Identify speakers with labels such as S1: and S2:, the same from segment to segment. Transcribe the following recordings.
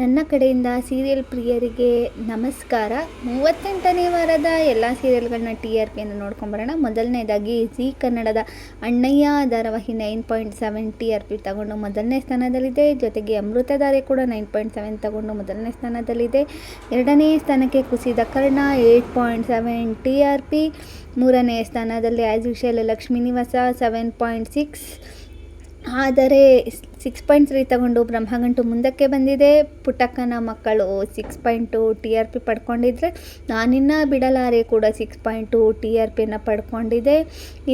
S1: ನನ್ನ ಕಡೆಯಿಂದ ಸೀರಿಯಲ್ ಪ್ರಿಯರಿಗೆ ನಮಸ್ಕಾರ. ಮೂವತ್ತೆಂಟನೇ ವಾರದ ಎಲ್ಲ ಸೀರಿಯಲ್ಗಳನ್ನ ಟಿ ಆರ್ ಪಿಯನ್ನು ನೋಡ್ಕೊಂಬರೋಣ ಮೊದಲನೇದಾಗಿ ಜಿ ಕನ್ನಡದ ಅಣ್ಣಯ್ಯ ಧಾರಾವಾಹಿ nine point seven T R P ತಗೊಂಡು ಮೊದಲನೇ ಸ್ಥಾನದಲ್ಲಿದೆ. ಜೊತೆಗೆ ಅಮೃತಧಾರೆ ಕೂಡ ನೈನ್ ಪಾಯಿಂಟ್ ಸೆವೆನ್ ತಗೊಂಡು ಮೊದಲನೇ ಸ್ಥಾನದಲ್ಲಿದೆ. ಎರಡನೇ ಸ್ಥಾನಕ್ಕೆ ಕುಸಿದ Karna eight point seven T R P. ಮೂರನೇ ಸ್ಥಾನದಲ್ಲಿ as usual Lakshmi Nivasa seven point six ಆದರೆ ಸಿಕ್ಸ್ ಪಾಯಿಂಟ್ ತ್ರೀ ತಗೊಂಡು ಬ್ರಹ್ಮಗಂಟು ಮುಂದಕ್ಕೆ ಬಂದಿದೆ. ಪುಟ್ಟಕ್ಕನ ಮಕ್ಕಳು six point T R P ಪಡ್ಕೊಂಡಿದ್ರೆ ನಾನಿನ್ನ ಬಿಡಲಾರೆ ಕೂಡ six point two T R ಪಿನ ಪಡ್ಕೊಂಡಿದೆ.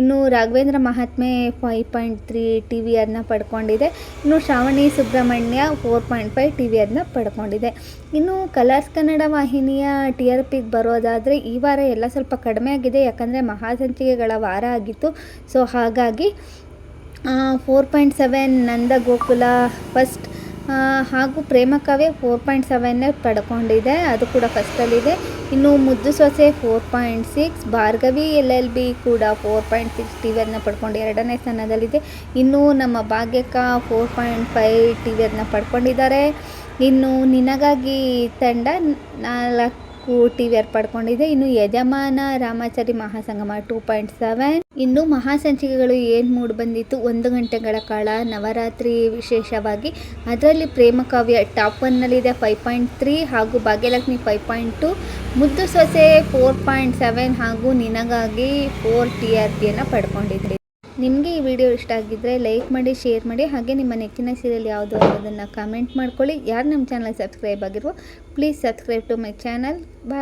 S1: ಇನ್ನು Raghavendra Mahatme five point three T V ಅದನ್ನ ಪಡ್ಕೊಂಡಿದೆ. ಇನ್ನು Shravani Subramanya four point five T V ಅದನ್ನ ಪಡ್ಕೊಂಡಿದೆ. ಇನ್ನು ಕಲರ್ಸ್ ಕನ್ನಡ ವಾಹಿನಿಯ ಟಿ ಆರ್ ಪಿಗೆ ಬರೋದಾದರೆ ಈ ವಾರ ಎಲ್ಲ ಸ್ವಲ್ಪ ಕಡಿಮೆ ಆಗಿದೆ. ಯಾಕಂದರೆ ಮಹಾಸಂಚಿಕೆಗಳ ವಾರ ಆಗಿತ್ತು. ಸೊ ಹಾಗಾಗಿ four point seven Nanda Gokula first ಹಾಗೂ ಪ್ರೇಮಕಾವ್ಯ ಫೋರ್ ಪಾಯಿಂಟ್ ಸೆವೆನ್ನೇ ಪಡ್ಕೊಂಡಿದೆ. ಅದು ಕೂಡ ಫಸ್ಟಲ್ಲಿದೆ ಇನ್ನು ಮುದ್ದು ಸೊಸೆ four point six Bhargavi L L B ಕೂಡ ಫೋರ್ ಪಾಯಿಂಟ್ ಸಿಕ್ಸ್ ಟಿ ವಿಯನ್ನು ಪಡ್ಕೊಂಡು ಎರಡನೇ ಸ್ಥಾನದಲ್ಲಿದೆ. ಇನ್ನು ನಮ್ಮ ಭಾಗ್ಯಕ್ಕ ಫೋರ್ ಪಾಯಿಂಟ್ ಫೈವ್ ಟಿ ವಿಯನ್ನು ಪಡ್ಕೊಂಡಿದ್ದಾರೆ. ಇನ್ನು ನಿನಗಾಗಿ ತಂಡ ನಾಲ್ಕು ಟಿ ವಿ ಆರ್ ಪಡ್ಕೊಂಡಿದೆ ಇನ್ನು Yajamana Ramachari Mahasangama two point seven. ಇನ್ನು ಮಹಾಸಂಚಿಕೆಗಳು ಏನು ಮೂಡ್ ಬಂದಿತ್ತು? ಒಂದು ಗಂಟೆಗಳ ಕಾಲ ನವರಾತ್ರಿ ವಿಶೇಷವಾಗಿ. ಅದರಲ್ಲಿ ಪ್ರೇಮ ಕಾವ್ಯ ಟಾಪ್ ಒನ್ನಲ್ಲಿದೆ ಫೈವ್ ಪಾಯಿಂಟ್ ತ್ರೀ ಹಾಗೂ ಭಾಗ್ಯಲಕ್ಷ್ಮಿ ಫೈವ್ ಪಾಯಿಂಟ್ ಟು. ಮುದ್ದು ಸೊಸೆ ಫೋರ್ ಪಾಯಿಂಟ್ ಸೆವೆನ್ ಹಾಗೂ ನಿನಗಾಗಿ ಫೋರ್ ಟಿ ಆರ್ ಪಿಯನ್ನು ಪಡ್ಕೊಂಡಿದೆ ನಿಮಗೆ ಈ ವಿಡಿಯೋ ಇಷ್ಟ ಆಗಿದ್ದರೆ ಲೈಕ್ ಮಾಡಿ, ಶೇರ್ ಮಾಡಿ, ಹಾಗೆ ನಿಮ್ಮ ನೆಚ್ಚಿನ ಸೀರಿಯಲ್ ಯಾವುದು ಅನ್ನೋದನ್ನು ಕಮೆಂಟ್ ಮಾಡ್ಕೊಳ್ಳಿ. ಯಾರು ನಮ್ಮ ಚಾನಲ್ ಸಬ್ಸ್ಕ್ರೈಬ್ ಆಗಿರುವ please subscribe to my channel bye